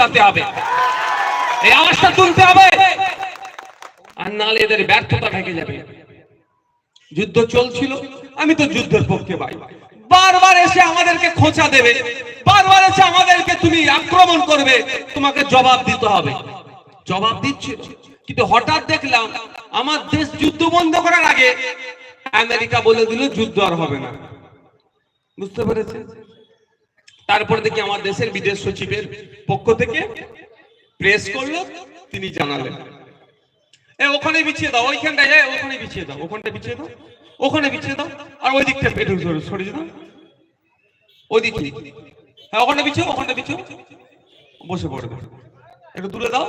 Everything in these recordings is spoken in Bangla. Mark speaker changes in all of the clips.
Speaker 1: তুলাতে হবে। এই আওয়াজটা তুলতে হবে। আর নালে এদের ব্যর্থতা থেকে যাবে। যুদ্ধ চলছিল। আমি তো যুদ্ধের পক্ষে ভাই। বারবার এসে আমাদেরকে খোঁচা দেবে। বারবার এসে আমাদেরকে তুমি আক্রমণ করবে। তোমাকে জবাব দিতে হবে। জবাব দিচ্ছিল কিন্তু হঠাৎ দেখলাম, আমার দেশ যুদ্ধ বন্ধ করার আগে আমেরিকা বলে দিল, যুদ্ধ আর হবে না। বুঝতে পেরেছেন? তারপরে দেখি আমার দেশের বিদেশ সচিবের পক্ষ থেকে প্রেস করল তিনি জানালেন। ওখানে বিছিয়ে দাও ওইখানটায় এ, ওখানে বিছিয়ে দাও ওখানটা বিছিয়ে দাও ওখানে বিছিয়ে দাও আর ওই দিকটা পেটে সরে দাও। ওই দিকে হ্যাঁ ওখানে বিছিয়ে ওখানটা বিছিয়ে বসে পড়ে দাও একটু দূরে দাও।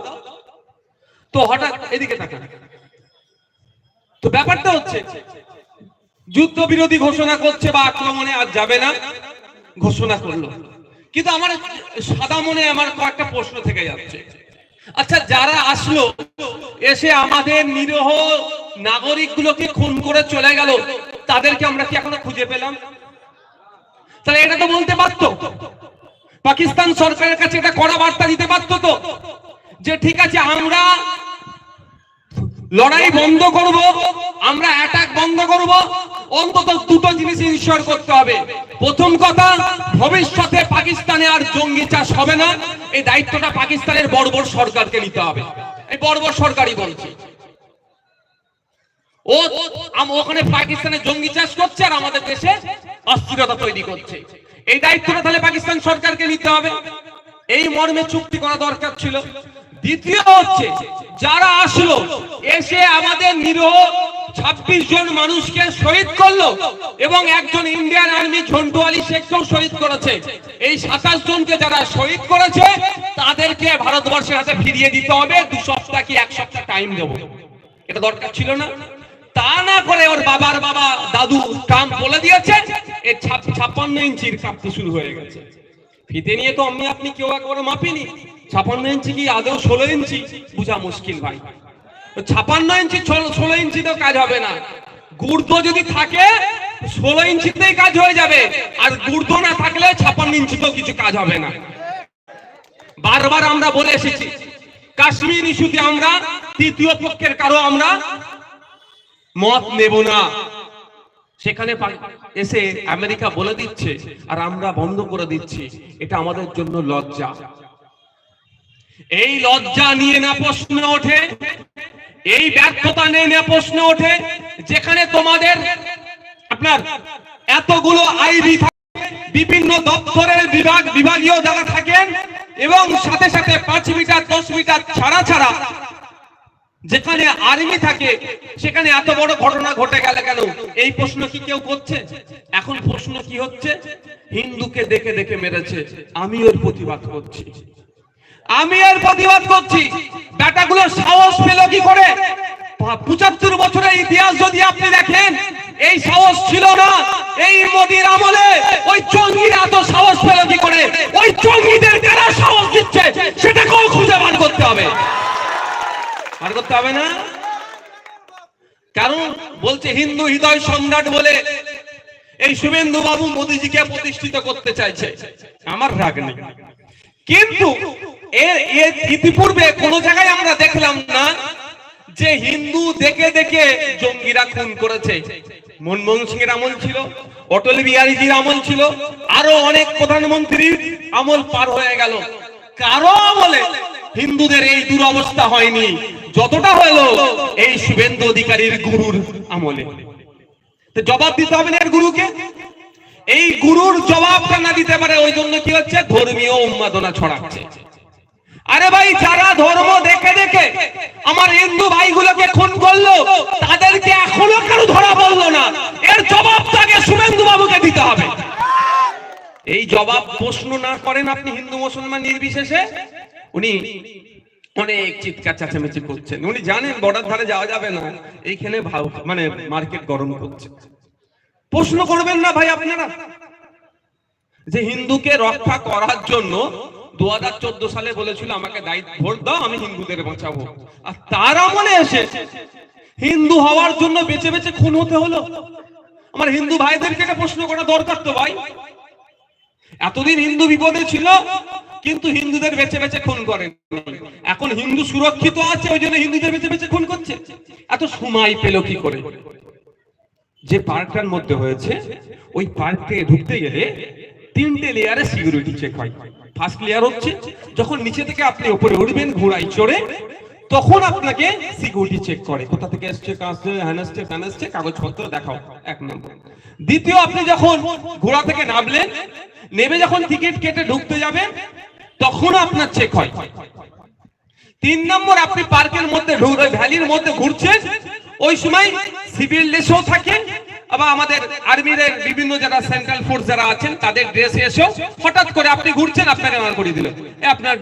Speaker 1: তো হঠাৎ এদিকে তাকান। তো ব্যাপারটা হচ্ছে যুদ্ধ বিরোধী ঘোষণা করছে বা আক্রমণে আর যাবে না। ঘোষণা করল। কিন্তু আমার সাদা মনে আমার কয়েকটা প্রশ্ন থেকে যাচ্ছে। আচ্ছা যারা আসলো, এসে আমাদের নিরহ নাগরিকগুলোকে খুন করে চলে গেল, তাদেরকে আমরা কি এখনও খুঁজে পেলাম? তাহলে এটা তো বলতে পারতো। পাকিস্তান সরকারের কাছে এটা কড়া বার্তা দিতে পারতো তো, যে ঠিক আছে, আমরা লড়াই বন্ধ করব, আমরা অ্যাটাক বন্ধ করব অন্তত দুটো জিনিস ইনশিওর করতে হবে। প্রথম কথা, ভবিষ্যতে পাকিস্তানে আর জঙ্গি চাষ হবে না। এই দায়িত্বটা পাকিস্তানের বর্বর সরকারকে নিতে হবে। এই বর্বর সরকারই বলছি। ও ওখানে পাকিস্তানে জঙ্গি চাষ করছে আর আমাদের দেশে অস্থিরতা তৈরি করছে। এই দায়িত্বটা তাহলে পাকিস্তান সরকারকে নিতে হবে। এই মর্মে চুক্তি করা দরকার ছিল। দ্বিতীয় হচ্ছে, যারা আসলো, এসে আমাদের নিরহ ছাব্বিশ জন মানুষকে শহীদ করল এবং একজন ইন্ডিয়ান আর্মি ঝন্টু আলী শেখকেও শহীদ করেছে। এই সাতাশ জনকে যারা শহীদ করেছে, তাদেরকে ভারতবর্ষের হাতে ফিরিয়ে দিতে হবে। দু সপ্তাহ কি এক সপ্তাহ টাইম দেবো? এটা দরকার ছিল না। তা না করে ওর বাবার বাবা দাদু ট্রাম্প বলে দিয়েছে। এর ছাপ্পান্ন ইঞ্চির কাঁপতে শুরু হয়ে গেছে। ফিতে নিয়ে তো আমি আপনি কেউ একবারে মাপিনি। ছাপান্ন ইঞ্চি কি আদৌ ষোলো ইঞ্চি? বোঝা মুশকিল ভাই। ছাপান্ন ইঞ্চি, ষোলো- ষোলো ইঞ্চি তো কাজ হবে না। গুর্দ যদি থাকে, ষোলো ইঞ্চিতেই কাজ হয়ে যাবে। আর গুর্দ না থাকলে ছাপান্ন ইঞ্চিতেও কিছু কাজ হবে না। বারবার আমরা বলে এসেছি, কাশ্মীর ইস্যুতে আমরা, তৃতীয় পক্ষের কারও আমরা মত নেব না। সেখানে এসে আমেরিকা বলে দিচ্ছে, আর আমরা বন্ধ করে দিচ্ছি। এটা আমাদের জন্য লজ্জা। এই লজ্জা নিয়ে না প্রশ্ন ওঠে, এই ব্যর্থতা নিয়ে না প্রশ্ন ওঠে, যেখানে তোমাদের আপনার এতগুলো আইবি বিভিন্ন দপ্তরের বিভাগ, বিভাগীয় যারা থাকেন, এবং সাথে সাথে পাঁচ মিটার, দশ মিটার ছাড়া ছাড়া যেখানে আর্মি থাকে, সেখানে এত বড় ঘটনা ঘটে গেল কেন? এই প্রশ্ন কি কেউ করছে? এখন প্রশ্ন কি হচ্ছে? হিন্দুকে দেখে দেখে মেরেছে আমি ওর প্রতিবাদ করছি। আমি এর প্রতিবাদ করছি। বেটাগুলো সাহস পেল কি করে? পঁচাত্তর বছরের ইতিহাস যদি আপনি দেখেন, এই সাহস ছিল না। এই মোদির আমলে ওই জঙ্গিরা এত সাহস পেল কি করে? ওই জঙ্গিদের কারা সাহস দিচ্ছে, সেটাকেও খুঁজে বার করতে হবে। বার করতে হবে না? কারণ বলছে হিন্দু হৃদয় সম্রাট বলে, এই শুভেন্দু বাবু মোদীজিকে প্রতিষ্ঠিত করতে চাইছে। আমার রাগ নেই। কিন্তু এর ইতিপূর্বে কোন জায়গায় আমরা দেখলাম না যে হিন্দু দেখে দেখে জঙ্গিরা খুন করেছে। মনমোহন সিং এর আমল ছিল, অটল বিহারীজির আমল ছিল, আরও অনেক প্রধানমন্ত্রীর আমল পার হয়ে গেল। কারও আমলে হিন্দুদের এই দুরবস্থা হয়নি, যতটা হলো এই শুভেন্দু অধিকারীর গুরুর আমলে। জবাব দিতে হবে না এর গুরুকে? এই গুরুর জবাবটা না দিতে পারে, ওই জন্য কি হচ্ছে? ধর্মীয় উন্মাদনা ছড়াচ্ছে। আরে ভাই, যারা ধর্ম দেখে দেখে আমার হিন্দু ভাইগুলোকে খুন করল, তাদেরকে এখনও কেন ধরা বলল না। এর জবাবটাকে শুভেন্দু বাবুকে দিতে হবে। এই জবাব প্রশ্ন না করেন আপনি হিন্দু মুসলমান নির্বিশেষে? উনি অনেক চিৎকার চেঁচামেচি করছেন। উনি জানেন বর্ডার ধারে যাওয়া যাবে না। এইখানে মানে মার্কেট গরম করছে। প্রশ্ন করবেন না ভাই আপনারা? যে হিন্দুকে রক্ষা করার জন্য দু হাজার চোদ্দ সালে বলেছিল, আমাকে দায়িত্ব, ভোট দাও, আমি হিন্দুদের বাঁচাবো। আর তার আমলে এসে হিন্দু হওয়ার জন্য বেঁচে বেঁচে খুন হতে হলো। আমার হিন্দু ভাইদেরকে এটা প্রশ্ন করা দরকার তো ভাই। এতদিন হিন্দু বিপদে ছিল, কিন্তু হিন্দুদের বেছে বেছে খুন করেন। এখন হিন্দু সুরক্ষিত আছে, ওই জন্য হিন্দুদের বেঁচে বেছে খুন করছে। এত সময় পেল কি করে? যে পার্কটার মধ্যে হয়েছে, ওই পার্কে ঢুকতে গেলে তিনটে লেয়ারে সিকিউরিটি চেক হয়। ফার্স্ট লেয়ার হচ্ছে, যখন নিচে থেকে আপনি উপরে উঠবেন, ঘোড়ায় চড়ে, তখন আপনাকে সিকিউরিটি চেক করে। কোথা থেকে এসছে কাজছে হ্যান এসছে ফ্যান এসছে, কাগজপত্র দেখাও, এক নম্বর। দ্বিতীয়, আপনি যখন ঘোড়া থেকে নামলেন, নেমে যখন টিকিট কেটে ঢুকতে যাবেন, তখন আপনার চেক হয়। তিন নম্বর, আপনি পার্কের মধ্যে ভ্যালির মধ্যে ঘুরছেন, ওই সময় সিভিল ড্রেসও থাকে আবার আমাদের আর্মির বিভিন্ন যারা সেন্ট্রাল ফোর্স যারা আছেন, তাদের ড্রেস এসেও হঠাৎ করে আপনি ঘুরছেন, আপনাকে আমার করে দিল। আপনার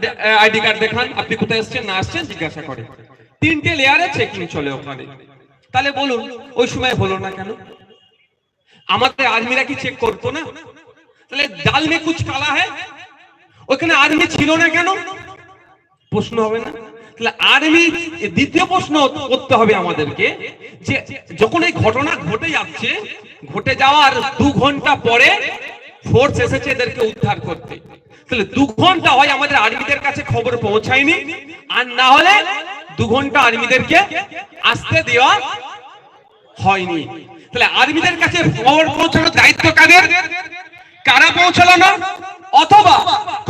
Speaker 1: আইডি কার্ড দেখান, আপনি কোথায় এসেছেন, না আসছেন জিজ্ঞাসা করে। তিনটে লেয়ারে চেকিং চলে ওখানে। তাহলে বলুন, ওই সময় হলো না কেন? আমাদের আর্মিরা কি চেক করতো না? তাহলে ডাল মে কুচ কালা হ্যাঁ ওখানে আর্মি ছিল না কেন? প্রশ্ন হবে না। তাহলে আর্মি দ্বিতীয় প্রশ্ন করতে হবে আমাদেরকে যে যখন এই ঘটনা ঘটে যাচ্ছে, ঘটে যাওয়ার দু ঘণ্টা পরে ফোর্স এসেছে এদেরকে উদ্ধার করতে। তাহলে দু ঘণ্টা হয় আমাদের আর্মিদের কাছে খবর পৌঁছায়নি, আর না হলে দু ঘণ্টা আর্মিদেরকে আসতে দেওয়া হয়নি। তাহলে আর্মিদের কাছে খবর পৌঁছানোর দায়িত্ব কাদের? কারা পৌঁছালো না? অথবা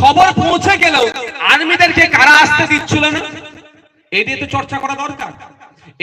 Speaker 1: খবর পৌঁছে গেলেও আর্মিদেরকে কারা আসতে দিচ্ছিল না? এই নিয়ে তো চর্চা করা দরকার।